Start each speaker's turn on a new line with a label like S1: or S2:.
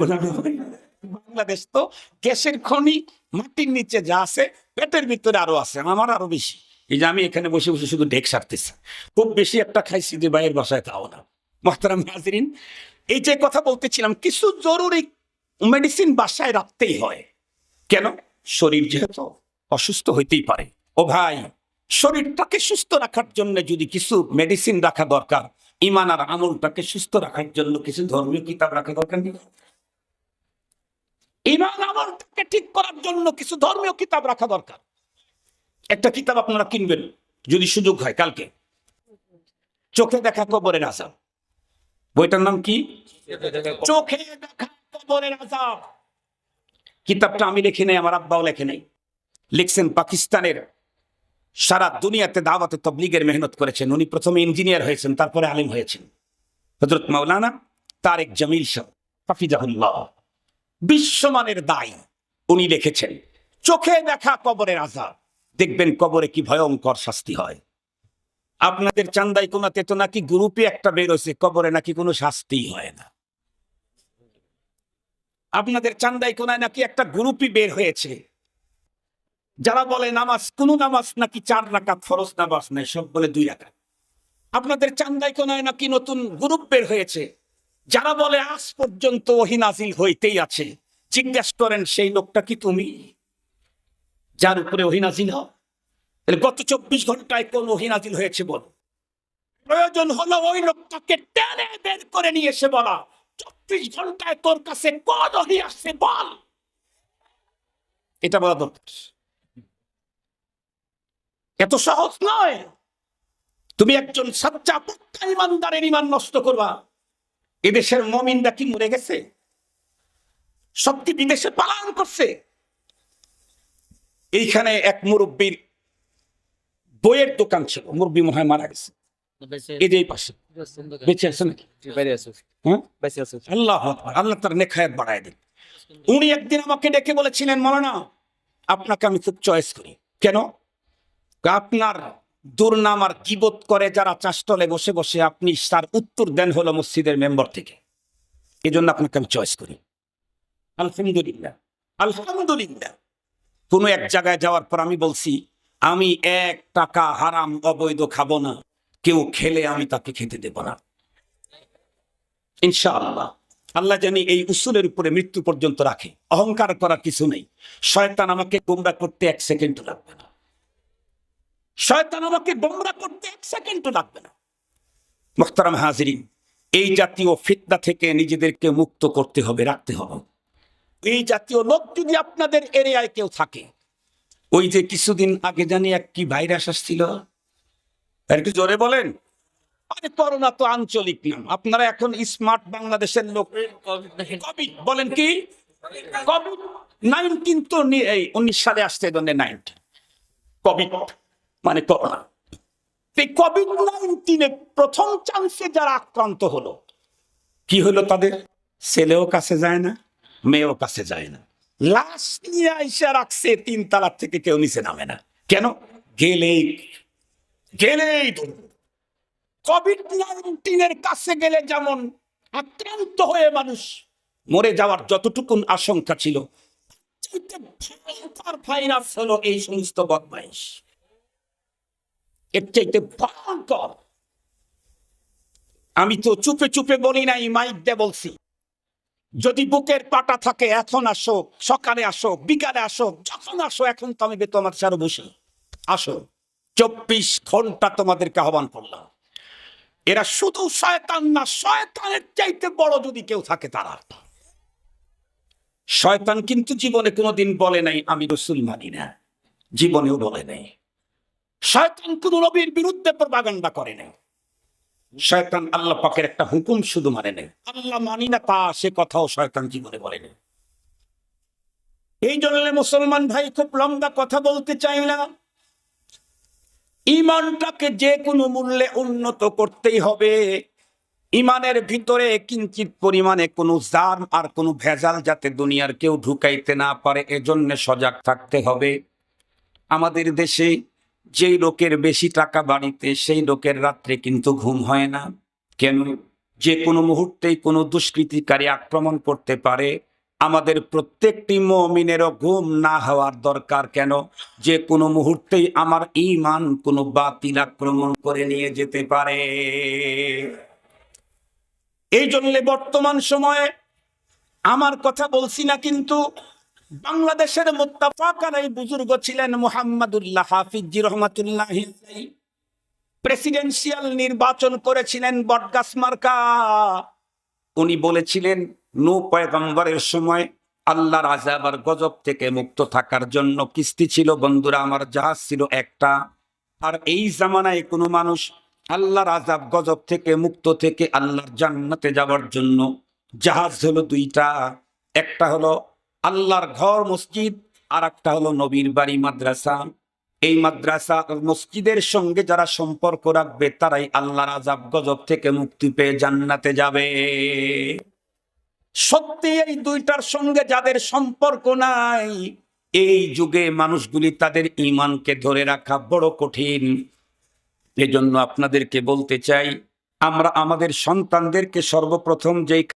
S1: বলে বাংলাদেশ তো গ্যাসের খনি মাটির নিচে যা আছে পেটের ভিতরে আরও আছে আমার আরও বেশি। এই যে আমি এখানে বসে বসে শুধু ডেক সারতেছি খুব বেশি একটা খাইছি যে বাইরের বাসায় তাও না। মহতারাম হাজরিন এই যে কথা বলতেছিলাম কিছু জরুরি মেডিসিন বাসায় রাখতেই হয়। কেন? শরীর যেহেতু অসুস্থ হইতেই পারে। ও ভাই শরীরটাকে সুস্থ রাখার জন্য যদি কিছু মেডিসিন রাখা দরকার ইমান আর আমলটাকে সুস্থ রাখার জন্য কিছু ধর্মীয় কিতাব রাখা দরকার নেই ইমান আমলটাকে ঠিক করার জন্য কিছু ধর্মীয় কিতাব রাখা দরকার। একটা কিতাব আপনারা কিনবেন, যদি সুযোগ হয় কালকে। চোখে দেখা কবরের আজাব বইটার নাম কি? চোখে দেখা কবরের আজাব কিতাবটা আমি লিখে নেই, আমার আব্বাও লেখে নেই। লিখছেন পাকিস্তানের সারা দুনিয়াতে দাওয়াতে তবলিগের মেহনত করেছেন। উনি প্রথমে ইঞ্জিনিয়ার হয়েছেন, তারপরে আলিম হয়েছেন। হজরত মাওলানা তারেক জামিল শাহ হাফিজাহুল্লাহ। বিশ্বমানের দায় উনি লিখেছেন। চোখে দেখা কবরের আজাব। দেখবেন কবরে কি ভয়ঙ্কর শাস্তি হয়। আপনাদের চান্দাই কোনাতে তো নাকি গ্রুপে একটা বের হয়েছে, কবরে নাকি কোনো শাস্তি হয় না। আপনাদের চান্দাই কোনায় নাকি একটা গ্রুপই বের হয়েছে। যারা বলে নামাজ, কোন নামাজ নাকি চার রাকাত ফরজ নামাজ নাই, সব বলে দুই রাকাত। আপনাদের চান্দাই কোনায় নাকি নতুন গ্রুপ বের হয়েছে। যারা বলে আজ পর্যন্ত ওহিনাজিল হইতেই আছে, জিজ্ঞাসা করেন, সেই লোকটা কি তুমি? যার উপরে ওহিনাজিল হও তাহলে গত চব্বিশ ঘন্টায় কোন ওহিনাজিল হয়েছে বল। প্রয়োজন হলো ওই লোকটাকে টেনে বের করে নিয়ে এসে বলা। চব্বিশ ঘন্টায় তোর কাছে কোন ওহি আসছে বল। এটা বলা দরকার। এত সহজ নয়। তুমি একজন সাচ্চা পক্কা ইমানদারের ইমান নষ্ট করবা। এদেশের মমিনরা কি মরে গেছে? সব কি বিদেশে পালন করছে। এইখানে এক মুরব্বীর বইয়ের দোকান ছিল মুরব্বী মনে হয় মারা গেছে। এই যে পাশে। বেঁচে আছে নাকি? হ্যাঁ? আল্লাহ আল্লাহ তার নেখায়াত বাড়ায় দিন। উনি একদিন আমাকে ডেকে বলেছিলেন মৌলানা আপনাকে আমি খুব চয়েস করি। কেন? আপনার দুর্নাম আর কিবোধ করে যারা চাষটলে বসে বসে, আপনি তার উত্তর দেন হলো মসজিদের মেম্বার থেকে। এই জন্য আপনাকে আমি চয়েস করি। আলহামদুলিল্লাহ। আলহামদুলিল্লাহ। কোনো এক জায়গায় যাওয়ার পর আমি বলছি, আমি এক টাকা হারাম অবৈধ খাব না। কেউ খেলে আমি তাকে খেতে দেব না। ইনশাআল্লাহ। আল্লাহ জানি এই উসুলের উপরে মৃত্যু পর্যন্ত রাখে। অহংকার করার কিছু নেই। শয়তান আমাকে গোমরা করতে এক সেকেন্ড লাগবে না। শয়তান আমাকে গোমরা করতে এক সেকেন্ডও লাগবে না। মোখতারাম হাজরিন, এই জাতীয় ফিতনা থেকে নিজেদেরকে মুক্ত করতে হবে, রাখতে হবে। এই জাতীয় লোক যদি আপনাদের এরিয়ায় কেউ থাকে, ওই যে কিছুদিন আগে জানি এক কি ভাইরাস আসছিল। একটু জোরে বলেন। আরে করোনা তো আঞ্চলিক নাম আপনারা এখন স্মার্ট বাংলাদেশের লোক। কোভিড বলেন কি? কোভিড নাইনটিন তো উনিশ সালে আসছে নাইনটিন কোভিড মানে করোনা কোভিড নাইনটিনে প্রথম চান্সে যারা আক্রান্ত হলো, কি হলো তাদের? ছেলেও কাছে যায় না, মেয়েও কাছে যায় না। লাশ নিয়ে আইসা রাখছে, তিন তালার থেকে কেউ নিচে নামে না। কেন? গেলেই গেলেই কোভিড নাইনটিনের কাছে গেলে যেমন আক্রান্ত হয়ে মানুষ মরে যাওয়ার যতটুকুন আশঙ্কা ছিল ভাইরাস হলো এই সমস্ত বদমাইশ। এর চাইতে ভয়ঙ্কর আমি তো চুপে চুপে বলি নাই মাইক দিয়ে বলছি যদি বুকের পাটা থাকে, এখন আসো, সকালে আসো, বিকালে আসো, যখন আসো, এখন তো আমি তোমার সারো বসি। আসো, চব্বিশ ঘণ্টা তোমাদেরকে আহ্বান করলাম। এরা শুধু শয়তান না, শয়তানের চাইতে বড় যদি কেউ থাকে, তারা শয়তান কিন্তু জীবনে কোনোদিন বলে নাই, আমি রসুল মানি না। জীবনেও বলে নাই। শয়তান কোন নবীর বিরুদ্ধে প্রপাগান্ডা করে নাই। শয়তান আল্লাহ পাকের একটা হুকুম শুধু মানে নেই। আল্লাহ মানি না তা, সে কথাও শয়তান জীবনে বলেনি এই জন্য মুসলমান ভাই, খুব লম্বা কথা বলতে চাই না। ইমানটাকে যে কোনো মূল্যে উন্নত করতেই হবে। ইমানের ভিতরে কিঞ্চিত পরিমাণে কোনো জার্ম আর কোনো ভেজাল যাতে দুনিয়ার কেউ ঢুকাইতে না পারে, এজন্য সজাগ থাকতে হবে। আমাদের দেশে যেই লোকের বেশি টাকা বাড়িতে, সেই লোকের রাত্রে কিন্তু ঘুম হয় না। কেন? যে কোনো মুহূর্তেই কোনো দুষ্কৃতিকারী আক্রমণ করতে পারে। আমাদের প্রত্যেকটি মমিনেরও ঘুম না হওয়ার দরকার কেন? যে কোনো মুহূর্তেই আমার ইমান কোনো বাতিল আক্রমণ করে নিয়ে যেতে পারে। এই জন্য বর্তমান সময়ে আমার কথা বলছি না কিন্তু বাংলাদেশের মোত্তাফাকার এই বুজুর্গ ছিলেন মোহাম্মদুল্লাহ হাফিজি রহমাতুল্লাহ প্রেসিডেন্সিয়াল নির্বাচন করেছিলেন বটগাস মার্কা উনি বলেছিলেন, নূ পয়গম্বরের সময় আল্লাহর আজাব গজব থেকে মুক্ত থাকার জন্য কিস্তি ছিল। বন্ধুরা, আমার জাহাজ ছিল একটা। আর এই জামানায় কোনো মানুষ আল্লাহর আজাব গজব থেকে মুক্ত থেকে আল্লাহর জান্নাতে যাওয়ার জন্য জাহাজ হলো দুইটা। একটা হলো আল্লাহর ঘর, মসজিদ আর একটা হলো নবীর বাড়ি, মাদ্রাসা। এই মাদ্রাসা মসজিদের সঙ্গে যারা সম্পর্ক রাখবে, তারাই আল্লাহর আজাব গজব থেকে মুক্তি পেয়ে জান্নাতে যাবে। সত্যি এই দুইটার সঙ্গে যাদের সম্পর্ক নাই, এই যুগে মানুষগুলি তাদের ইমানকে ধরে রাখা বড় কঠিন। এজন্য আপনাদেরকে বলতে চাই, আমরা আমাদের সন্তানদেরকে সর্বপ্রথম যেই